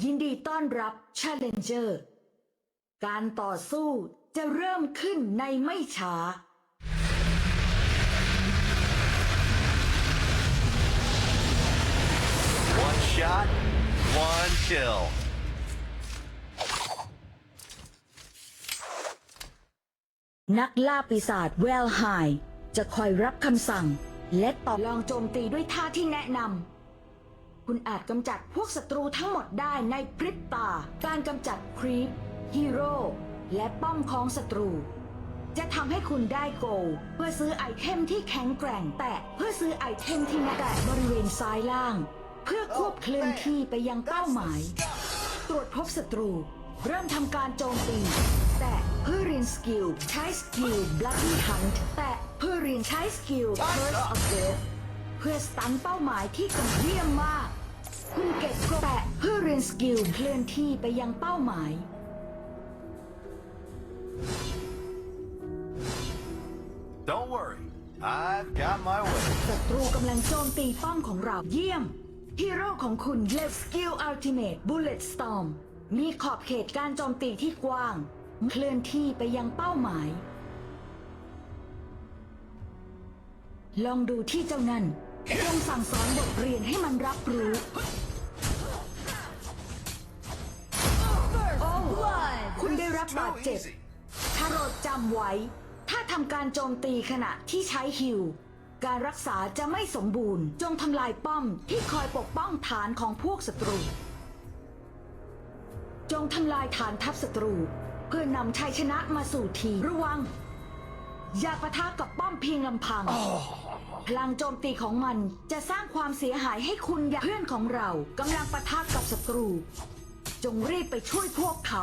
ยินดีต้อนรับ Challenger การต่อสู้จะเริ่มขึ้นในไม่ช้า One shot, one kill. นักล่าปีศาจเวลไฮจะคอยรับคำสั่ง และตอบลองโจมตีด้วยท่าที่แนะนำ คุณอาจกำจัดพวกศัตรูทั้งหมดได้ในพริบตา การกำจัดครีปฮีโร่และป้อมของศัตรู จะทำให้คุณได้โกลเพื่อซื้อไอเทมที่แข็งแกร่งแต่เพื่อซื้อไอเทมที่นักแต่บริเวณซ้ายล่าง เพื่อควบเคลื่อนที่ไปยังเป้าหมาย ตรวจพบศัตรู เริ่มทำการโจมตีแต่เพื่อเรียนสกิลใช้สกิล Bloody Hunt แต่เพื่อเรียนใช้สกิล Curse of Death เพื่อสตันเป้าหมายที่กำเยี่ยมมาก คุณเก็บก็แต่เพื่อเรียนสกิลเคลื่อนที่ไปยังเป้าหมาย Don't worry, I've got my way. ศัตรูกำลังโจมตีป้อมของเราเยี่ยม ฮีโร่ของคุณเล็บสกิลอัลติเมทบุลเลตสตอมมีขอบเขตการโจมตีที่กว้าง เคลื่อนที่ไปยังเป้าหมาย ลองดูที่เจ้านั่นจงสั่งสอนบทเรียนให้มันรับรู้ รับบาด Too เจ็บ easy. ถ้าโปรดจำไว้ ถ้าทำการโจมตีขณะที่ใช้ฮิวการรักษาจะไม่สมบูรณ์ จงทำลายป้อมที่คอยปกป้องฐานของพวกศัตรู จงทำลายฐานทัพศัตรู เพื่อนำชัยชนะมาสู่ทีมระวัง อย่าปะทะกับป้อมเพียงลำพัง พลังโจมตีของมันจะสร้างความเสียหายให้คุณอย่าเพื่อนของเรากำลังปะทะกับศัตรู จงรีบไปช่วยพวกเขา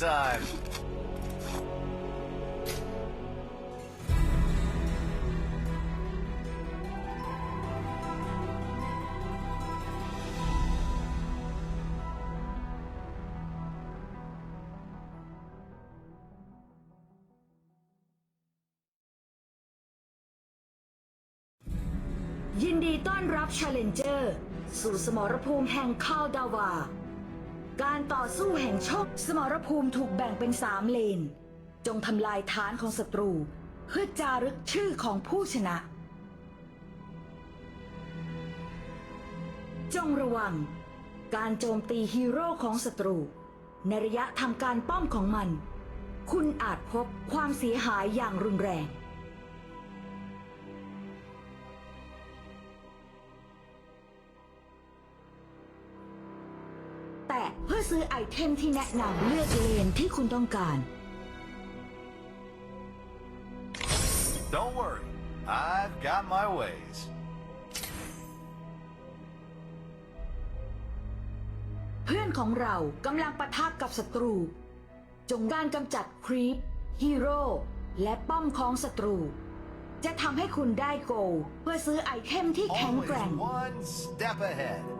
time. ยินดีต้อนรับ Challenger สู่สมรภูมิแห่งคาลดาวา การต่อสู้แห่งโชคสมรภูมิถูกแบ่งเป็นสามเลน จงทำลายฐานของศัตรู เพื่อจารึกชื่อของผู้ชนะ จงระวัง การโจมตีฮีโร่ของศัตรู ในระยะทำการป้อมของมัน คุณอาจพบความเสียหายอย่างรุนแรง แต่เพื่อซื้อไอเทมที่แนะนำเลือกเลนที่คุณต้องการ Don't worry, I've got my ways. เพื่อนของเรากำลังปะทะกับศัตรู จงการกำจัดครีปฮีโร่และป้อมของศัตรู จะทำให้คุณได้โกลเพื่อซื้อไอเทมที่แข็ง Always แกร่ง one step ahead.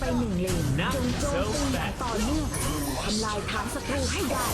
ไปหนึ่งเลน Not จงโจม so ตีอย่าง fast ต่อเนื่องทำลายฐานศัตรูให้ได้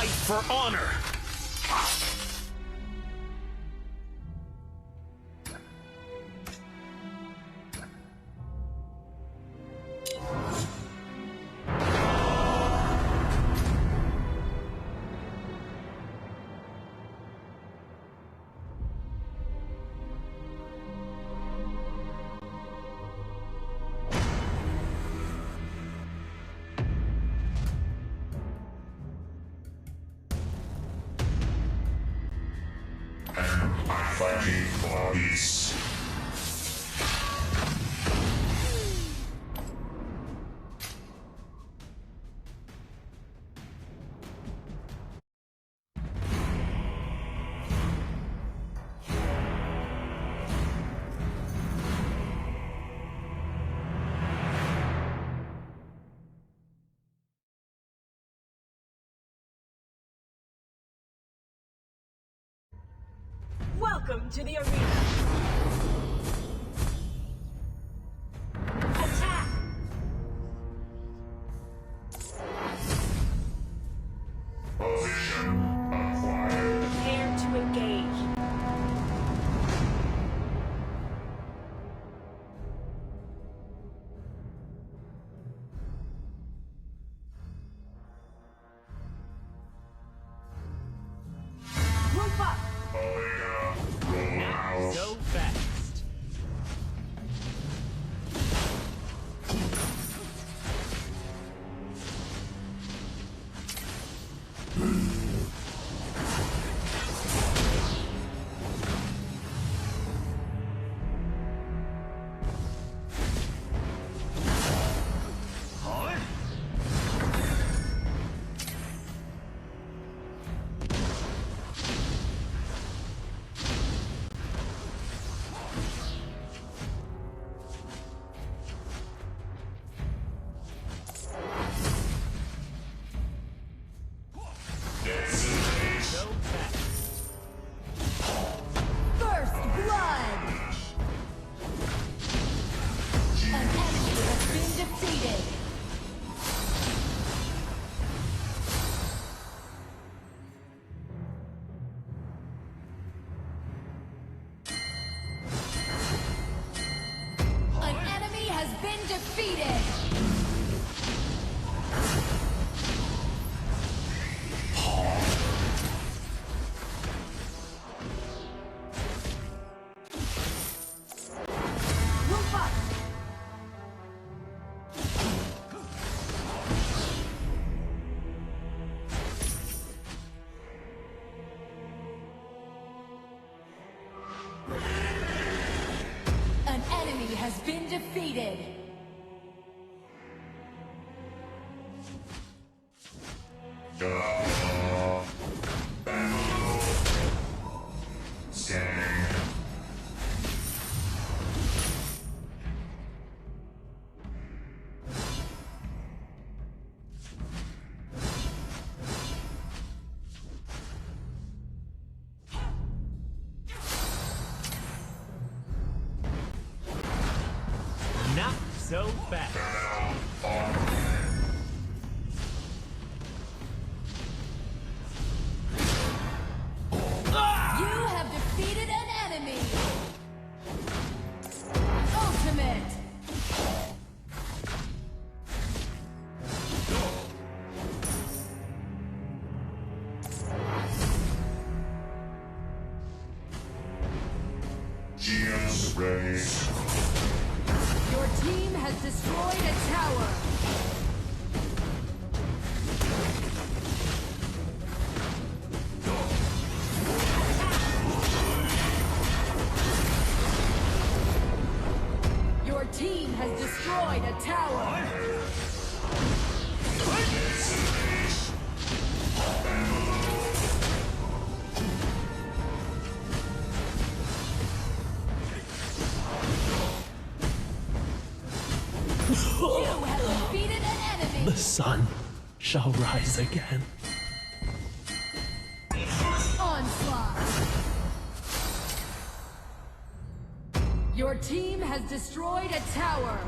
fight for honor. Welcome to the arena. Been defeated. Not so fast. Sun shall rise again. Onslaught. Your team has destroyed a tower.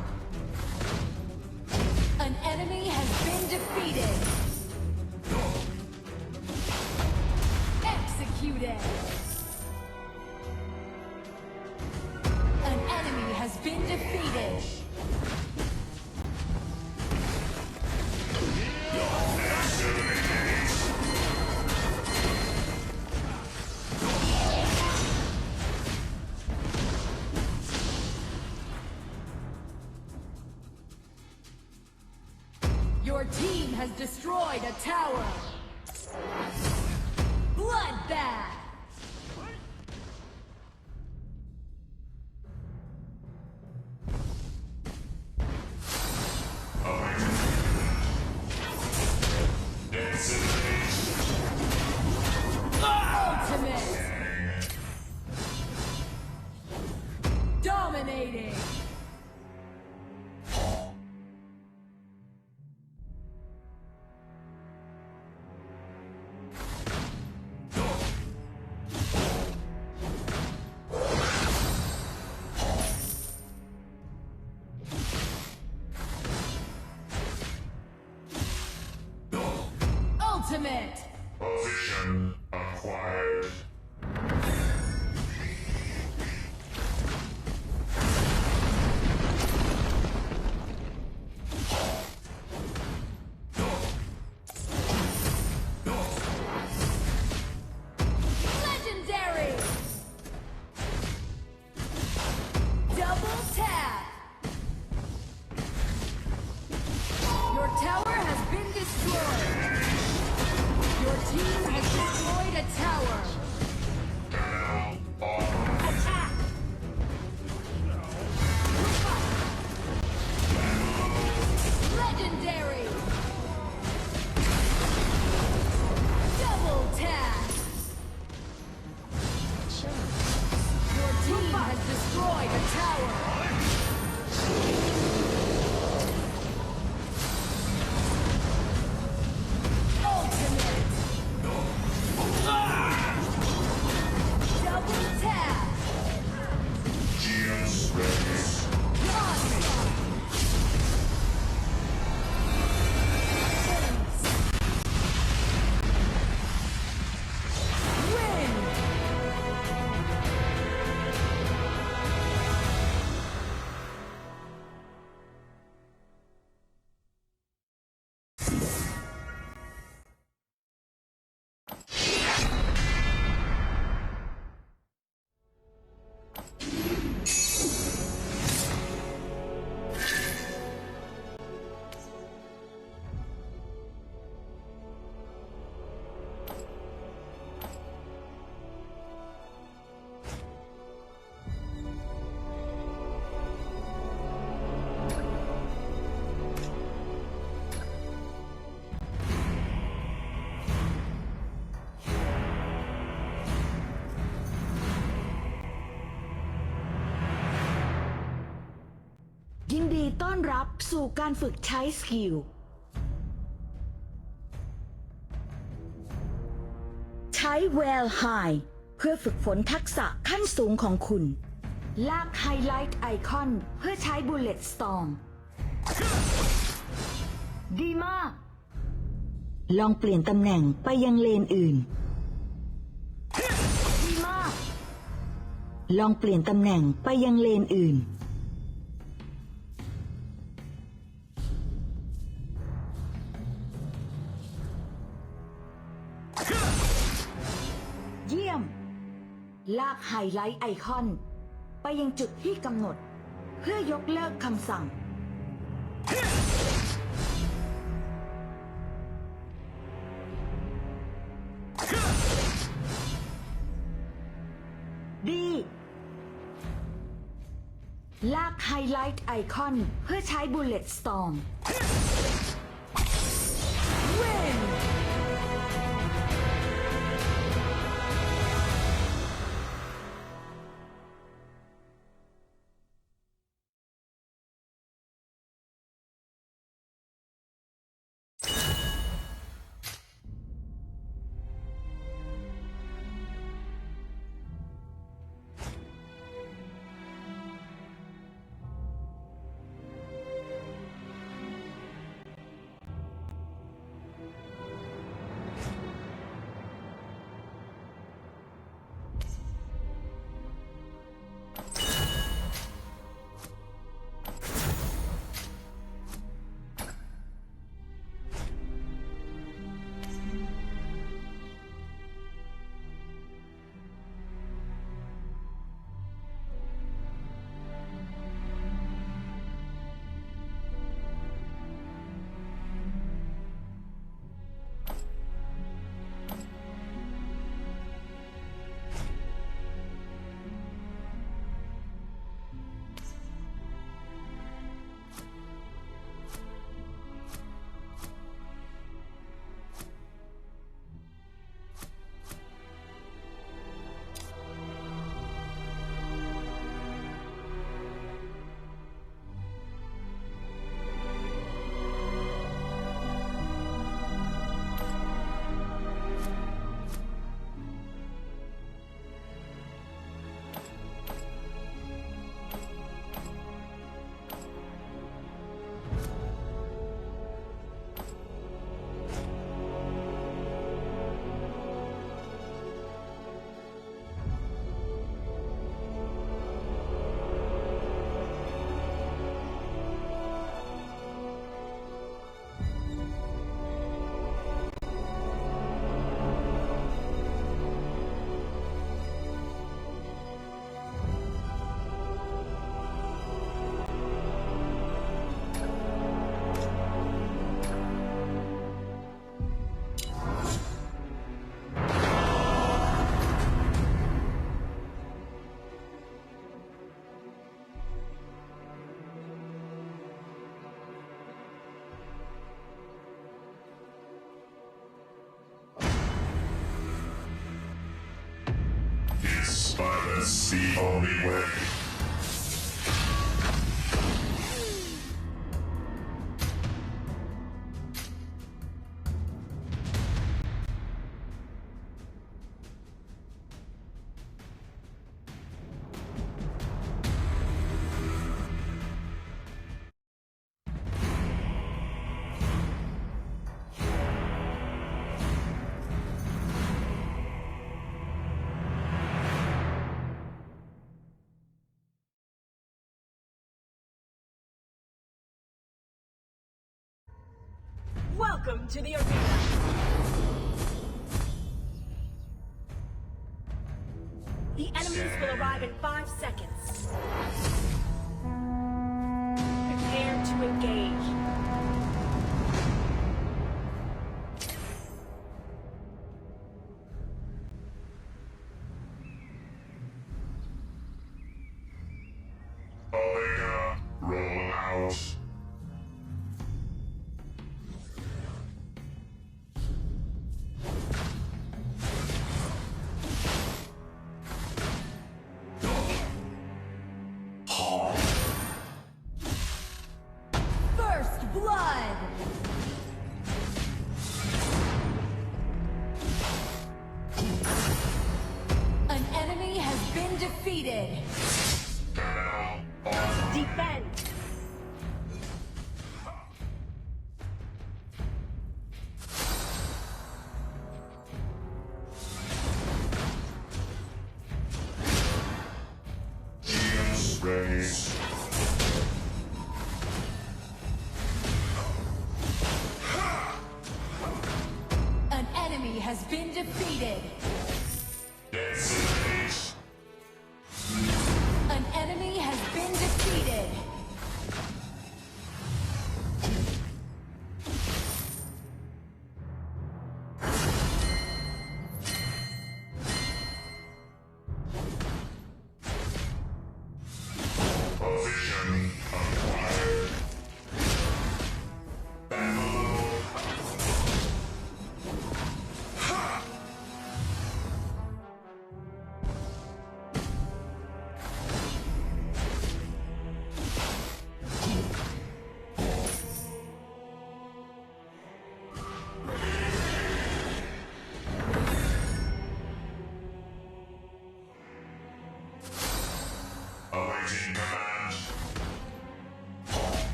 Has destroyed a tower. Bloodbath. ต้อนรับสู่การฝึกใช้สกิล ใช้แวลไฮเพื่อฝึกฝนทักษะขั้นสูงของคุณ ลากไฮไลท์ไอคอนเพื่อใช้บุลเลตสตอมดีมาก ลองเปลี่ยนตำแหน่งไปยังเลนอื่น ดีมาก ลองเปลี่ยนตำแหน่งไปยังเลนอื่น ลากไฮไลท์ไอคอน ไปยังจุดที่กำหนด เพื่อยกเลิกคำสั่ง ดี ลากไฮไลท์ไอคอนเพื่อใช้บุลเลตสตอม By the sea, only way. To the arena. The enemies will arrive in five seconds. Prepare to engage. Dream about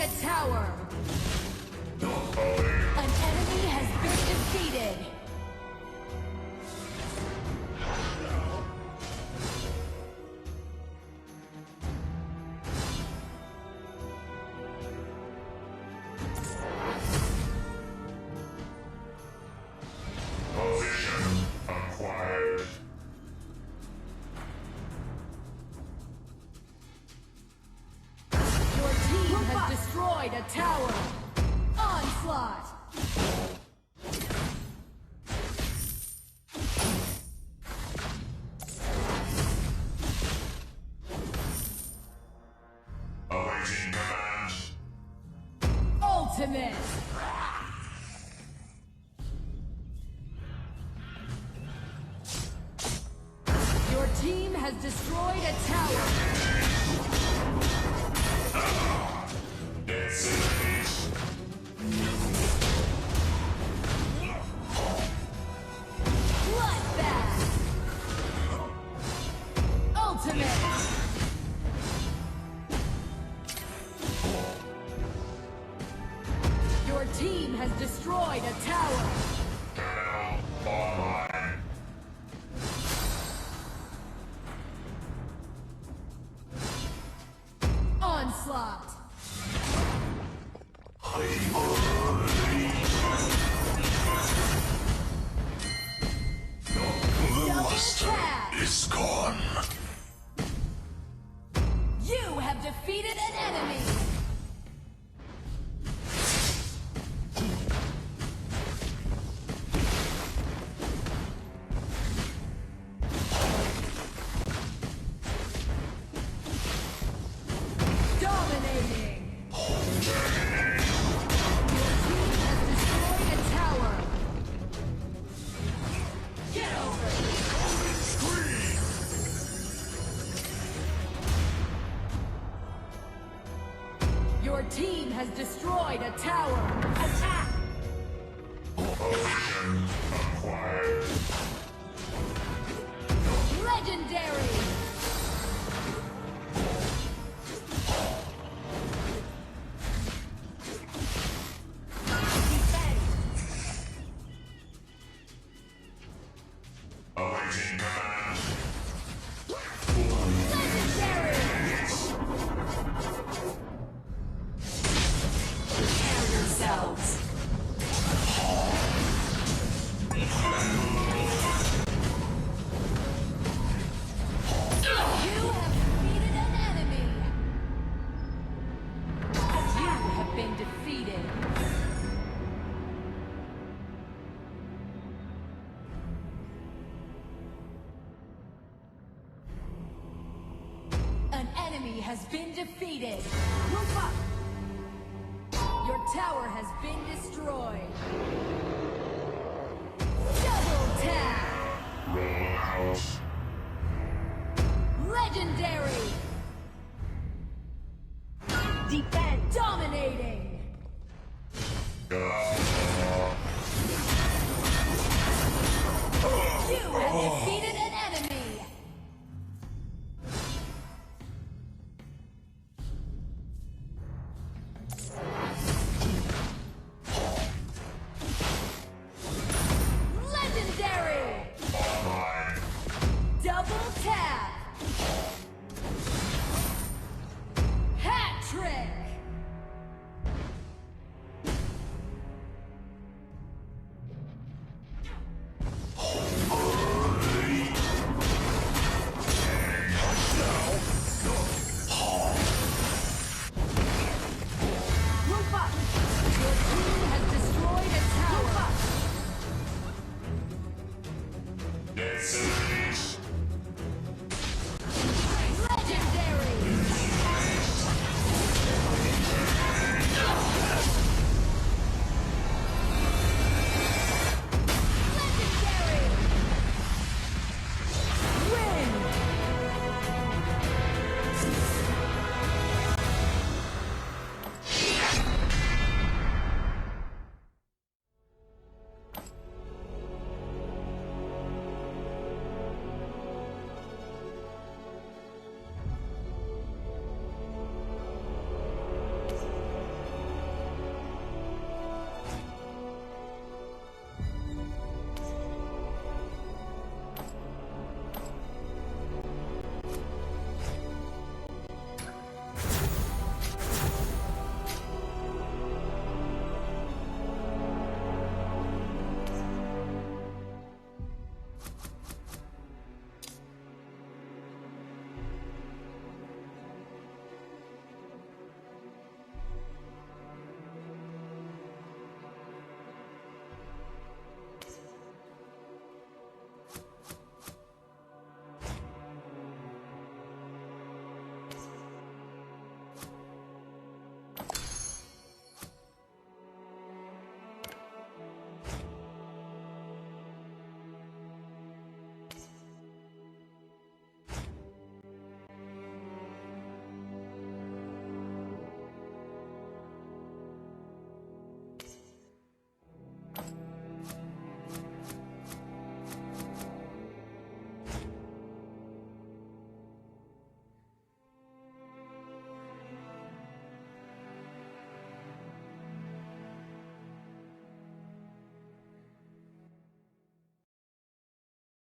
a tower! An enemy has been defeated! has destroyed a tower. destroyed a tower. defeated.